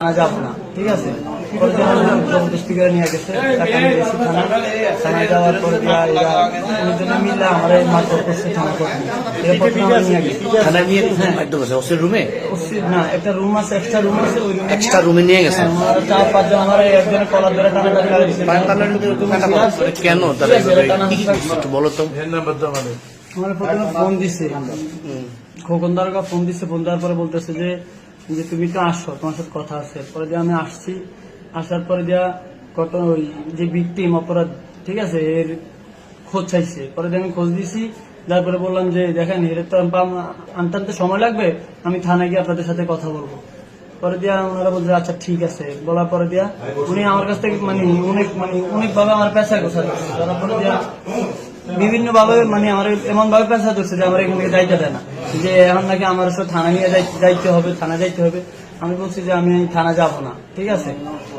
থানা যাব না ঠিক আছে? পরে যখন জবরদস্তি করে নিয়ে গেছে তাকে আমি গেছি থানা। থানা যাওয়ার পরে দিয়া এরা মিলে আমার মারধর করছে থানা কর্মী এরা প্রথমে নিয়ে গেছে। থানায় নিয়ে মারধর করছে ওসির রুমে? না একটা রুম আছে এক্সট্রা রুম আছে ওই রুমে এক্সট্রা রুমে নিয়ে গেছে। চার পাঁচজন আমার একজনের কলার ধরে টানা টানি করে দিচ্ছে কেন তারা একটু বলো তো। আমার প্রথমে ফোন দিছে। ফোন দিচ্ছে ফোন দেওয়ার পরে বলতেছে যে যে তুমি তো আসো তোমার সাথে কথা আছে। পরে দিয়ে আমি আসছি আসার পরে দিয়া কত ওই যে ভিকটিম অপরাধ ঠিক আছে এর খোঁজ চাইছে। পরে দিয়ে আমি খোঁজ দিছি তারপরে বললাম যে দেখেন এর তো আনতে আনতে সময় লাগবে আমি থানায় গিয়ে আপনাদের সাথে কথা বলব। পরে দিয়া ওনারা বলছে আচ্ছা ঠিক আছে। বলার পরে দিয়া উনি আমার কাছ থেকে মানে অনেক মানে অনেক ভাবে আমার পেশা গোছা দিচ্ছে তারপরে দিয়া বিভিন্ন ভাবে মানে আমার এমন ভাবে পেশা ধরছে যে আমার এখান যাইতে দেয় না। যে এখন নাকি আমার সব থানা নিয়ে যাইতে হবে, থানা যাইতে হবে। আমি বলছি যে আমি থানা যাব না, ঠিক আছে?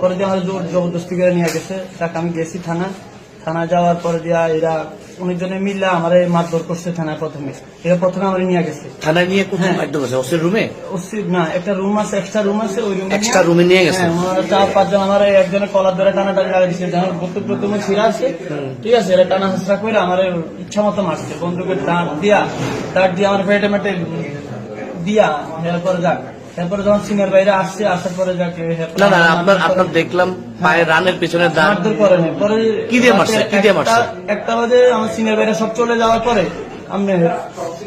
পরে দিয়ে আমার জোর জবরদস্তি করে নিয়ে গেছে, তাকে আমি গেছি থানা থানা যাওয়ার পরে দিয়া এরা অনেকজনে মিলে আমার মারধর করছে থানায় প্রথমে। এরা প্রথমে আমার নিয়ে গেছে। থানায় নিয়ে কোথায় মারধর করছে? ওসির রুমে? অবশ্যই না একটা রুম আছে এক্সট্রা রুম আছে ওই রুমে এক্সট্রা রুমে নিয়ে গেছে? হ্যাঁ, আমার চার পাঁচজন আমার একজনের কলার ধরে টানা টানি লাগা প্রত্যেক প্রথমে ছিঁড়া আছে। ঠিক আছে এটা টানা হাসরা করে আমার ইচ্ছা মতো মারছে। বন্দুকের দাঁত দিয়া দাঁত দিয়ে আমার পেটে মেটে দিয়া এরপরে যাক। যখন সিনিয়র বাইরে আসছে আসার পরে যাক না না আপনার আপনার দেখলাম পায়ের রানের পিছনে মারধর করে পরে কি দিয়ে মারছে? কি দিয়ে মারছে? একটা- একটা বাজে আমার সিনিয়র বাইরে সব চলে যাওয়ার পরে আমি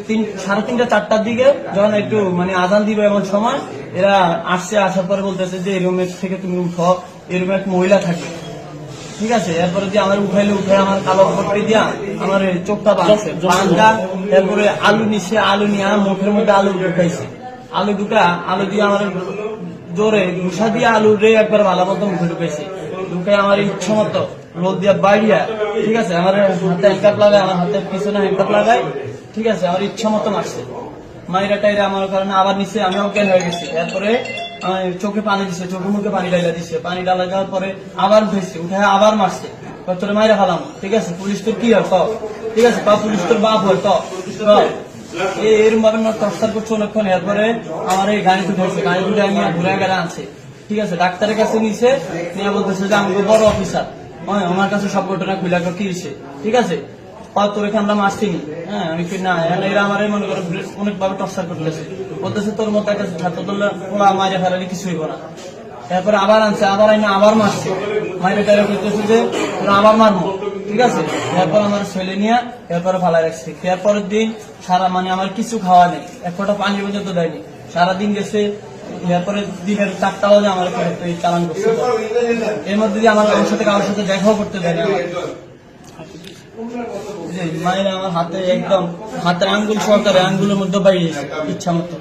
তিন সাড়ে তিনটা চারটার দিকে যখন একটু মানে আদান দিবে এমন সময় এরা আসছে আসার পরে বলতেছে যে এই রুমের থেকে তুমি উঠো। এই রুমে এক মহিলা থাকে। ঠিক আছে? এরপরে দিয়ে আমার উঠাইলে উঠে আমার কালো পট্টি দিয়া আমার চোখটা বাঁধছে। বান্ধা এরপরে আলু নিছে আলু নিয়ে মুখের মধ্যে আলু ঢুকাইছে। আলু দুটা, আলু দিয়ে আমার জোরে ঘুষা দিয়ে আলু রে একবার ভালো মতো মুখে ঢুকাইছে ঢুকাই আমার ইচ্ছা মতো রোদ দিয়া বাইরিয়া ঠিক আছে? আমার হাতে হ্যান্ডকাপ লাগায় আমার হাতের পিছনে হ্যান্ডকাপ লাগায় ঠিক আছে? আমার ইচ্ছা মতো মারছে। মাইরা টাইরা আমার কারণে আবার নিচে আমি অজ্ঞান হয়ে গেছি। এরপরে চোখে পানি দিছে, চোখে মুখে পানি ডালা দিছে। পানি ডালা যাওয়ার পরে আবার উঠেছে, উঠে আবার মারছে। তোরে মাইরা ফেলাম, ঠিক আছে? পুলিশ তোর কি হয়? ক? ঠিক আছে? পুলিশ তোর বাপ হয়? ক। ক। এ- এরম ভাবে টর্চার করছে অনেকক্ষণ, এরপরে আমার এই গাড়ি উঠেছে গাড়ি আমি ঘুরে গেলে আনছে। ঠিক আছে, ডাক্তারের কাছে নিছে, নিয়ে বলতেছে যে আমি বড় অফিসার। হ্যাঁ আমার কাছে সব ঘটনা খুলে কি হয়েছে? ঠিক আছে? তোর এখানে আমরা হ্যাঁ আমি কি এরা আমার মনে করো অনেক ভাবে টর্চার করতেছে। বলতেছে, তোর মতো একটা ছাত্র তোলা ওরা মাঝে ফেলালে আবার আনছে, আবার আইনা আবার মারছে। মাইরে টাইরে করতেছে যে, তোরা আবার মারবো। ঠিক আছে এরপর আমার ছেলে নিয়ে এরপরে ফালাই রাখছে এরপরের দিন সারা মানে আমার কিছু খাওয়া নেই এক ফোঁটা পানি পর্যন্ত দেয়নি সারাদিন গেছে এরপরে দিনের চারটা বাজে আমার চালান করছে এর মধ্যে দিয়ে আমার আমার সাথে কারোর সাথে দেখাও করতে দেয়নি মায়ের আমার হাতে একদম হাতের আঙ্গুল সহকারে আঙ্গুলের মধ্যে বাইরে ইচ্ছা মতো